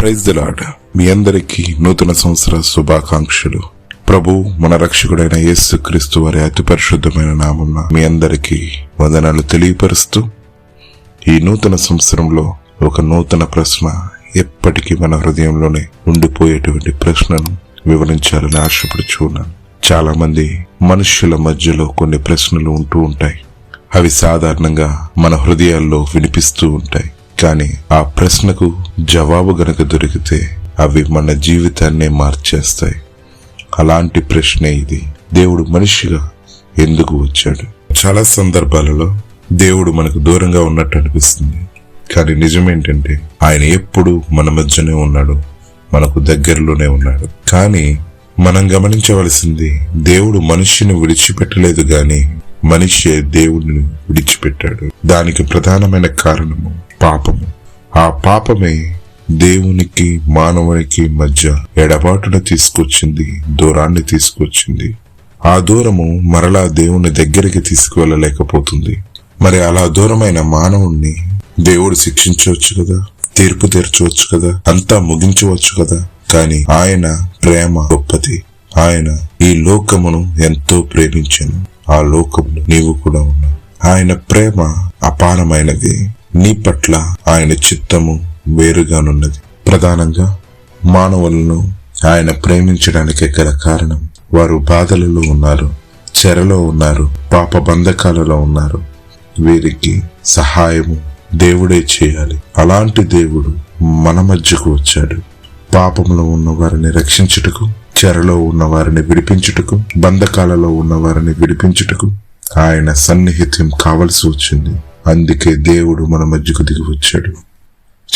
Praise the మీ అందరికీ నూతన సంవత్సర శుభాకాంక్షలు. ప్రభు మన రక్షకుడైన యేసు క్రీస్తు వారి అతి పరిశుద్ధమైన నామం మీ అందరికీ వందనాలు తెలియపరుస్తూ ఈ నూతన సంవత్సరంలో ఒక నూతన ప్రశ్న ఎప్పటికీ మన హృదయంలోనే ఉండిపోయేటువంటి ప్రశ్నను వివరించాలని ఆశపడుచున్నాను చాలా మంది మనుష్యుల మధ్యలో కొన్ని ప్రశ్నలు ఉంటూ ఉంటాయి. అవి సాధారణంగా మన హృదయాల్లో వినిపిస్తూ ఉంటాయి. కానీ ఆ ప్రశ్నకు జవాబు గనక దొరికితే అవి మన జీవితాన్నే మార్చేస్తాయి. అలాంటి ప్రశ్నే ఇది. దేవుడు మనిషిగా ఎందుకు వచ్చాడు? చాలా సందర్భాలలో దేవుడు మనకు దూరంగా ఉన్నట్టు అనిపిస్తుంది. కానీ నిజమేంటంటే ఆయన ఎప్పుడు మన మధ్యనే ఉన్నాడు. మనకు దగ్గరలోనే ఉన్నాడు. కానీ మనం గమనించవలసింది దేవుడు మనిషిని విడిచిపెట్టలేదు గాని మనిషే దేవుడిని విడిచిపెట్టాడు. దానికి ప్రధానమైన కారణము పాపము ఆ పాపమే దేవునికి మానవునికి మధ్య ఎడబాటున తీసుకొచ్చింది దూరాన్ని తీసుకొచ్చింది. ఆ దూరము మరలా దేవుని దగ్గరికి తీసుకువెళ్ళలేకపోతుంది. మరి అలా దూరమైన మానవుణ్ణి దేవుడు శిక్షించవచ్చు కదా? తీర్పు తీర్చవచ్చు కదా? అంతా ముగించవచ్చు కదా? కానీ ఆయన ప్రేమ గొప్పది. ఆయన ఈ లోకమును ఎంతో ప్రేమించాను. ఆ లోకమును నీవు కూడా ఉన్నావు. ఆయన ప్రేమ అపారమైనది. నీ పట్ల ఆయన చిత్తము వేరుగానున్నది. ప్రధానంగా మానవులను ఆయన ప్రేమించడానికి గల కారణం. వారు బాధలలో ఉన్నారు చెరలో ఉన్నారు పాప బంధకాలలో ఉన్నారు. వీరికి సహాయము దేవుడే చేయాలి. అలాంటి దేవుడు మన మధ్యకు వచ్చాడు. పాపంలో ఉన్న వారిని రక్షించుటకు చెరలో ఉన్న వారిని విడిపించుటకు బంధకాలలో ఉన్న వారిని విడిపించుటకు ఆయన సన్నిహిత్యం కావలసి వచ్చింది. అందుకే దేవుడు మన మధ్యకు దిగి వచ్చాడు.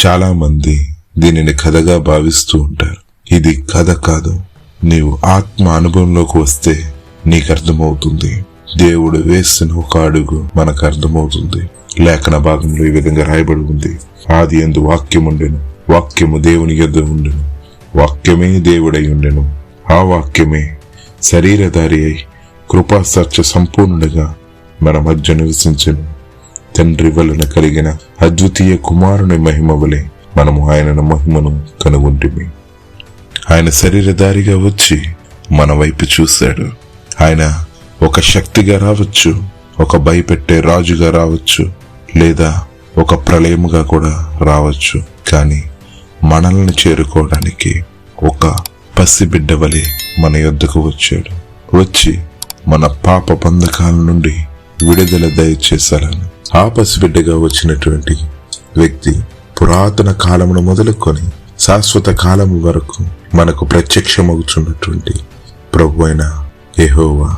చాలా మంది దీనిని కథగా భావిస్తూ ఉంటారు. ఇది కథ కాదు. నీవు ఆత్మ అనుభవంలోకి వస్తే నీకు అర్థమవుతుంది. దేవుడు వేసిన ఒక అడుగు మనకు అర్థమవుతుంది. లేఖన భాగంలో ఈ విధంగా రాయబడి ఉంది. ఆది ఎందు వాక్యం ఉండెను. వాక్యము దేవుని యొద్ద ఉండెను. వాక్యమే దేవుడై ఉండెను. ఆ వాక్యమే శరీరధారి అయి కృపా సత్య సంపూర్ణుడిగా మన మధ్య నివసించను. తండ్రి వలన కలిగిన అద్వితీయ కుమారుని మహిమ వలె మనము ఆయన మహిమను కనుగొంటిమి. ఆయన శరీరధారిగా వచ్చి మన వైపు చూశాడు. ఆయన ఒక శక్తిగా రావచ్చు ఒక భయపెట్టే రాజుగా రావచ్చు లేదా ఒక ప్రళయముగా కూడా రావచ్చు. కానీ మనల్ని చేరుకోవడానికి ఒక పసిబిడ్డ వలె మన యొద్దకు వచ్చాడు. వచ్చి మన పాప బంధకాల నుండి విడుదల దయచేశాలని ఆ పసిబిడ్డగా వచ్చినటువంటి వ్యక్తి పురాతన కాలమును మొదలుకొని శాశ్వత కాలం వరకు మనకు ప్రత్యక్షమవుతున్నటువంటి ప్రభు అయిన ఎహోవా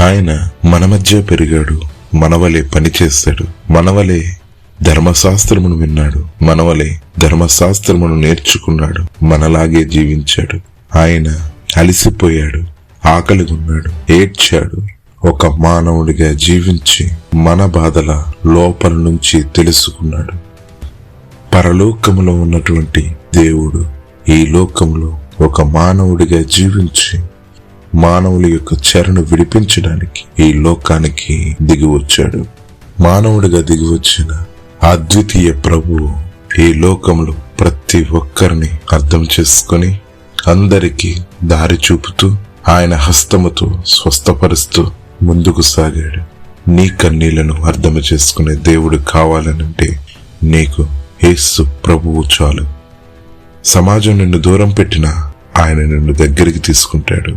ఆయన మన మధ్య పెరిగాడు మనవలే పనిచేస్తాడు మనవలే ధర్మశాస్త్రమును విన్నాడు మనవలే ధర్మశాస్త్రమును నేర్చుకున్నాడు మనలాగే జీవించాడు. ఆయన అలిసిపోయాడు ఆకలిగున్నాడు ఏడ్చాడు ఒక మానవుడిగా జీవించి మన బాధల లోపల నుంచి తెలుసుకున్నాడు. పరలోకములో ఉన్నటువంటి దేవుడు ఈ లోకంలో ఒక మానవుడిగా జీవించి మానవుల యొక్క చెరను విడిపించడానికి ఈ లోకానికి దిగి వచ్చాడు. మానవుడిగా దిగి వచ్చిన అద్వితీయ ప్రభువు ఈ లోకంలో ప్రతి ఒక్కరిని అర్థం చేసుకొని అందరికీ దారి చూపుతూ ఆయన హస్తముతో స్వస్థపరుస్తూ ముందుకు సాగాడు. నీ కన్నీళ్ళను అర్థం చేసుకునే దేవుడు కావాలనంటే నీకు యేసు ప్రభువు చాలు. సమాజం నిన్ను దూరం పెట్టినా ఆయన నిన్ను దగ్గరికి తీసుకుంటాడు.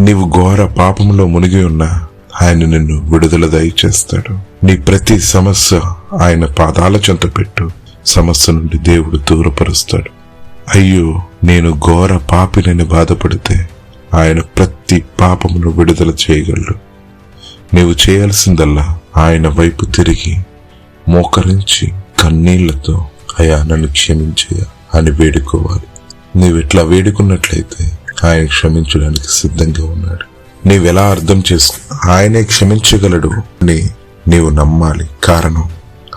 నీవు ఘోర పాపంలో మునిగి ఉన్నా ఆయన నిన్ను విడుదల దయచేస్తాడు. నీ ప్రతి సమస్య ఆయన పాదాల చెంత పెట్టు. సమస్య నుండి దేవుడు దూరపరుస్తాడు. అయ్యో నేను ఘోర పాపినని బాధపడితే ఆయన ప్రతి పాపమును విడుదల చేయగలడు నీవు చేయాల్సిందల్లా ఆయన వైపు తిరిగి మోకరించి కన్నీళ్ళతో అయా నన్ను క్షమించయా అని వేడుకోవాలి. నీవు ఇట్లా వేడుకున్నట్లయితే ఆయన క్షమించడానికి సిద్ధంగా ఉన్నాడు. నీవెలా అర్థం చేసుకో ఆయనే క్షమించగలడు అని నీవు నమ్మాలి. కారణం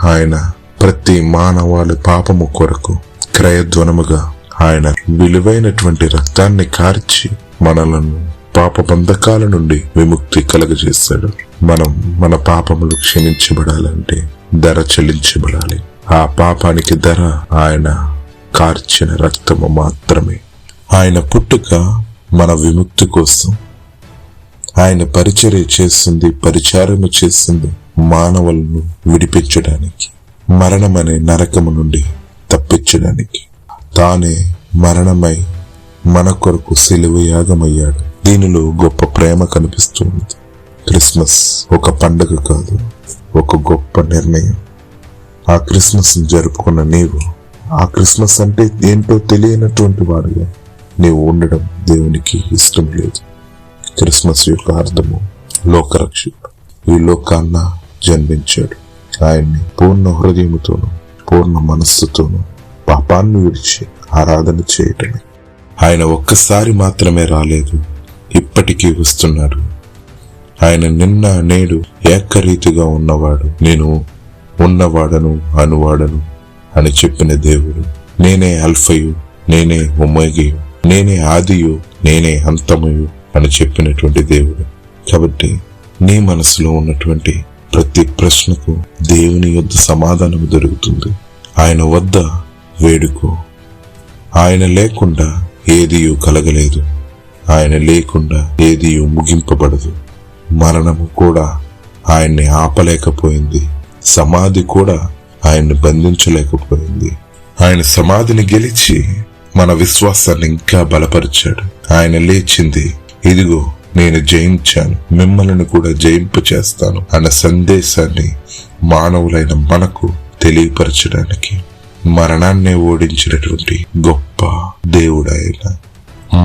ఆయన ప్రతి మానవాళి పాపము కొరకు క్రయధ్వనముగా ఆయన విలువైనటువంటి రక్తాన్ని కార్చి మనలను పాప బంధకాల నుండి విముక్తి కలగజేశాడు. మనం మన పాపములు క్షమించబడాలంటే ధర చెల్లించబడాలి. ఆ పాపానికి ధర ఆయన కార్చిన రక్తము మాత్రమే. ఆయన పుట్టుక మన విముక్తి కోసం ఆయన పరిచర్య చేస్తుంది పరిచారము చేస్తుంది మానవులను విడిపించడానికి మరణమనే నరకము నుండి తప్పించడానికి. తానే మరణమై మన కొరకు సిలువ యాగమయ్యాడు దీనిలో గొప్ప ప్రేమ కనిపిస్తుంది. క్రిస్మస్ ఒక పండుగ కాదు ఒక గొప్ప నిర్ణయం. ఆ క్రిస్మస్ జరుపుకున్న నీవు ఆ క్రిస్మస్ అంటే ఏంటో తెలియనటువంటి వాడుగా నీవు ఉండడం దేవునికి ఇష్టం లేదు. క్రిస్మస్ యొక్క అర్థము లోకరక్షకుడు ఈ లోకాన్న జన్మించాడు. ఆయన్ని పూర్ణ హృదయముతోను పూర్ణ మనస్సుతోను పాపాన్ని విడిచి ఆరాధన చేయటమే. ఆయన ఒక్కసారి మాత్రమే రాలేదు ఇప్పటికీ వస్తున్నారు ఆయన నిన్న నేడు ఏకరీతిగా ఉన్నవాడు. నేను ఉన్నవాడను అనువాడను అని చెప్పిన దేవుడు. నేనే అల్ఫయు నేనే ఉమ్మగియు నేనే ఆదియు నేనే అంతమయు అని చెప్పినటువంటి దేవుడు. కాబట్టి నీ మనసులో ఉన్నటువంటి ప్రతి ప్రశ్నకు దేవుని యొద్ సమాధానం దొరుకుతుంది. ఆయన వద్ద వేడుకో. ఆయన లేకుండా ఏదియు కలగలేదు. ఆయన లేకుండా ఏది ముగింపబడదు. మరణము కూడా ఆయన్ని ఆపలేకపోయింది. సమాధి కూడా ఆయన్ని బంధించలేకపోయింది. ఆయన సమాధిని గెలిచి మన విశ్వాసాన్ని ఇంకా బలపరిచాడు. ఆయన లేచింది ఇదిగో నేను జయించాను. మిమ్మల్ని కూడా జయింపు చేస్తాను అన్న సందేశాన్ని మానవులైన మనకు తెలియపరచడానికి మరణాన్నే ఓడించినటువంటి గొప్ప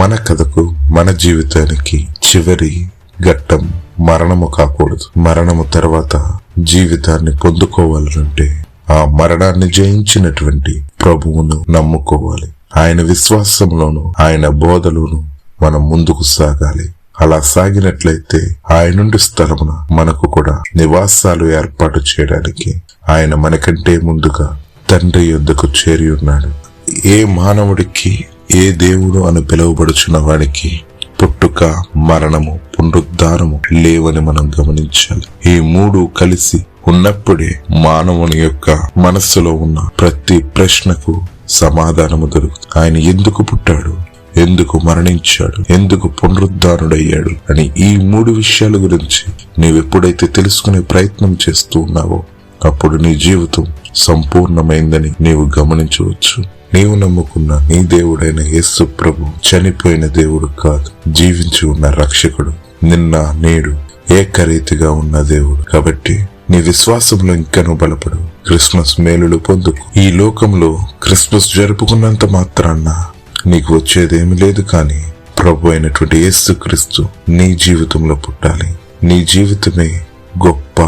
మన కథకు మన జీవితానికి చివరి ఘట్టం మరణము కాకూడదు. మరణము తర్వాత జీవితాన్ని పొందుకోవాలంటే ఆ మరణాన్ని జయించినటువంటి ప్రభువును నమ్ముకోవాలి. ఆయన విశ్వాసంలోను ఆయన బోధలోను మనం ముందుకు సాగాలి. అలా సాగినట్లయితే ఆయన నుండి స్థలమున మనకు కూడా నివాసాలు ఏర్పాటు చేయడానికి ఆయన మనకంటే ముందుగా తండ్రి యొద్దకు చేరి ఉన్నాడు? ఏ మానవుడికి ఏ దేవుడు అని పిలువబడుచున్న వాడికి పుట్టుక మరణము పునరుద్ధారము లేవని మనం గమనించాలి. ఈ మూడు కలిసి ఉన్నప్పుడే మానవుని యొక్క మనస్సులో ఉన్న ప్రతి ప్రశ్నకు సమాధానము దొరుకుతుంది. ఆయన ఎందుకు పుట్టాడు? ఎందుకు మరణించాడు? ఎందుకు పునరుద్ధారుడయ్యాడు అని ఈ మూడు విషయాల గురించి నీవెప్పుడైతే తెలుసుకునే ప్రయత్నం చేస్తూ ఉన్నావో అప్పుడు నీ జీవితం సంపూర్ణమైందని నీవు గమనించవచ్చు. నీవు నమ్ముకున్న నీ దేవుడైన యేసు ప్రభు చనిపోయిన దేవుడు కాదు జీవించి ఉన్న రక్షకుడు నిన్న నేడు ఏకరీతిగా ఉన్న దేవుడు. కాబట్టి నీ విశ్వాసంలో ఇంకను బలపడు. క్రిస్మస్ మేలులు పొందుకు. ఈ లోకంలో క్రిస్మస్ జరుపుకున్నంత మాత్రాన్న నీకు వచ్చేదేమి లేదు కానీ ప్రభు అయినటువంటి యేసుక్రీస్తు నీ జీవితంలో పుట్టాలి. నీ జీవితమే గొప్ప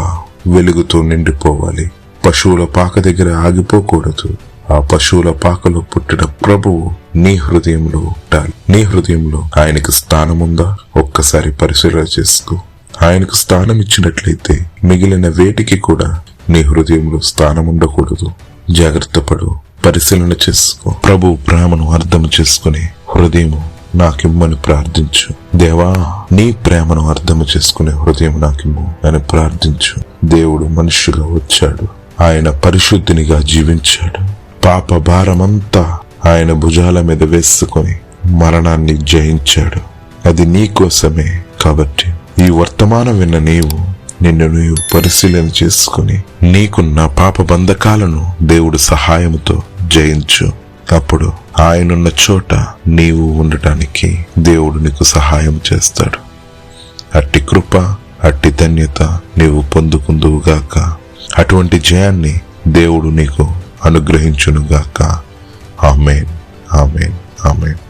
వెలుగుతో నిండిపోవాలి. పశువుల పాక దగ్గర ఆగిపోకూడదు. ఆ పశువుల పాకలో పుట్టిన ప్రభువు నీ హృదయంలో ఉంటాడు. నీ హృదయంలో ఆయనకు స్థానముందా? ఒక్కసారి పరిశీలన చేసుకో. ఆయనకు స్థానం ఇచ్చినట్లయితే మిగిలిన వేటికి కూడా నీ హృదయంలో స్థానం ఉండకూడదు జాగ్రత్త పడు. పరిశీలన చేసుకో. ప్రభు ప్రేమను అర్థం చేసుకుని హృదయము నాకిమ్మని ప్రార్థించు. దేవా నీ ప్రేమను అర్థం చేసుకునే హృదయం నాకిమ్ము. అని ప్రార్థించు. దేవుడు మనుషుగా వచ్చాడు. ఆయన పరిశుద్ధినిగా జీవించాడు. పాప భారమంతా ఆయన భుజాల మీద వేసుకొని మరణాన్ని జయించాడు. అది నీ కోసమే కాబట్టి ఈ వర్తమానం విన్న నీవు నిన్ను నీవు పరిశీలన చేసుకుని నీకున్న పాప బంధకాలను దేవుడు సహాయంతో జయించు. అప్పుడు ఆయనున్న చోట నీవు ఉండటానికి దేవుడు నీకు సహాయం చేస్తాడు. అట్టి కృప అట్టి ధన్యత నీవు పొందుకుందువుగాక. అటువంటి జయాన్ని దేవుడు నీకు అనుగ్రహించునుగాక. ఆమెన్. ఆమెన్. ఆమెన్.